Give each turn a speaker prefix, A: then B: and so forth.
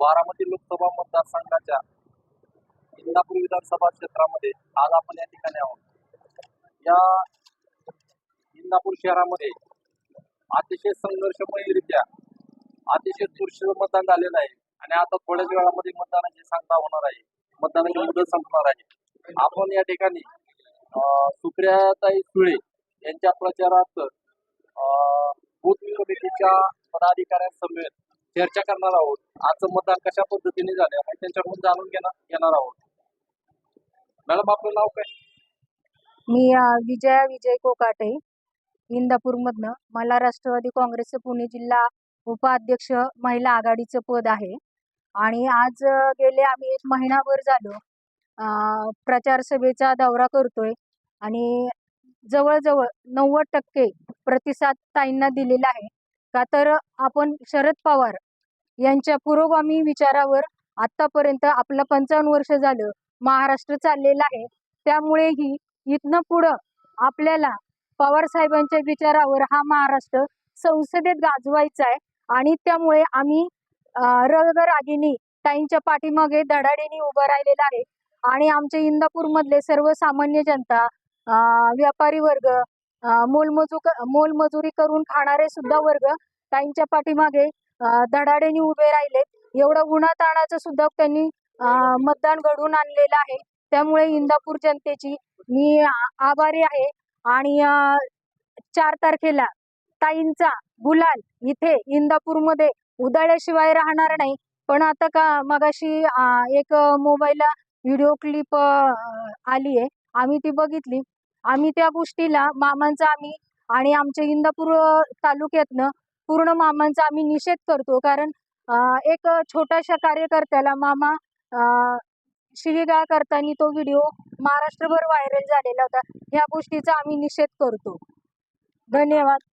A: बारामती लोकसभा मतदारसंघाच्या इंदापूर विधानसभा क्षेत्रामध्ये आज आपण या ठिकाणी आहोत. या इंदापूर शहरामध्ये अतिशय संघर्षमयरित्या अतिशय चुरशीचं मतदान झालेलं आहे. आणि आता थोड्याच वेळामध्ये मतदानाची सांगता होणार आहे. मतदानाची मुदत संपणार आहे. आपण या ठिकाणी सुप्रियाताई सुळे यांच्या प्रचारार्थ बूथ कमिटीच्या पदाधिकाऱ्यांसमवेत चर्चा करणार आहोत. आजचं मतदान कशा पद्धतीने झालं आहे त्यांच्याकडून जाणून घेणार घेणार आहोत. मॅडम आपलं नाव काय?
B: मी विजया विजय कोकाटे इंदापूरमधनं. मला राष्ट्रवादी काँग्रेसचं पुणे जिल्हा उपाध्यक्ष महिला आघाडीचं पद आहे. आणि आज गेले आम्ही एक महिनाभर झालो प्रचार सभेचा दौरा करतोय. आणि जवळजवळ नव्वद टक्के प्रतिसाद ताईंना दिलेला आहे. का तर आपण शरद पवार यांच्या पुरोगामी विचारावर आतापर्यंत आपलं पंचावन्न वर्ष झालं महाराष्ट्र चाललेलं आहे. त्यामुळेही इथनं पुढं आपल्याला पवार साहेबांच्या विचारावर हा महाराष्ट्र संसदेत गाजवायचा आहे आणि त्यामुळे आम्ही रगरागिनी ताईंच्या पाठीमागे धडाडीने उभं राहिलेलं आहे. आणि आमच्या इंदापूर मधले सर्वसामान्य जनता व्यापारी वर्ग मोलमजू मोलमजुरी करून खाणारे सुद्धा वर्ग ताईंच्या पाठीमागे धडाडीने उभे राहिलेत. एवढं उन्हाताणाचं सुद्धा त्यांनी मतदान घडवून आणलेलं आहे. त्यामुळे इंदापूर जनतेची मी आभारी आहे. आणि चार तारखेला ताईंचा गुलाल इथे इंदापूरमध्ये उधळल्याशिवाय राहणार नाही. पण आता का मगाशी एक मोबाईलला व्हिडिओ क्लिप आली आहे आम्ही ती बघितली. आम्ही त्या गोष्टीला मामांचा आम्ही आणि आमच्या इंदापूर तालुक्यातनं पूर्ण मामांचा आम्ही निषेध करतो. कारण एक छोट्याशा कार्यकर्त्याला मामा शिवीगाळ करताना तो व्हिडिओ महाराष्ट्रभर व्हायरल झालेला होता. ह्या गोष्टीचा आम्ही निषेध करतो. धन्यवाद.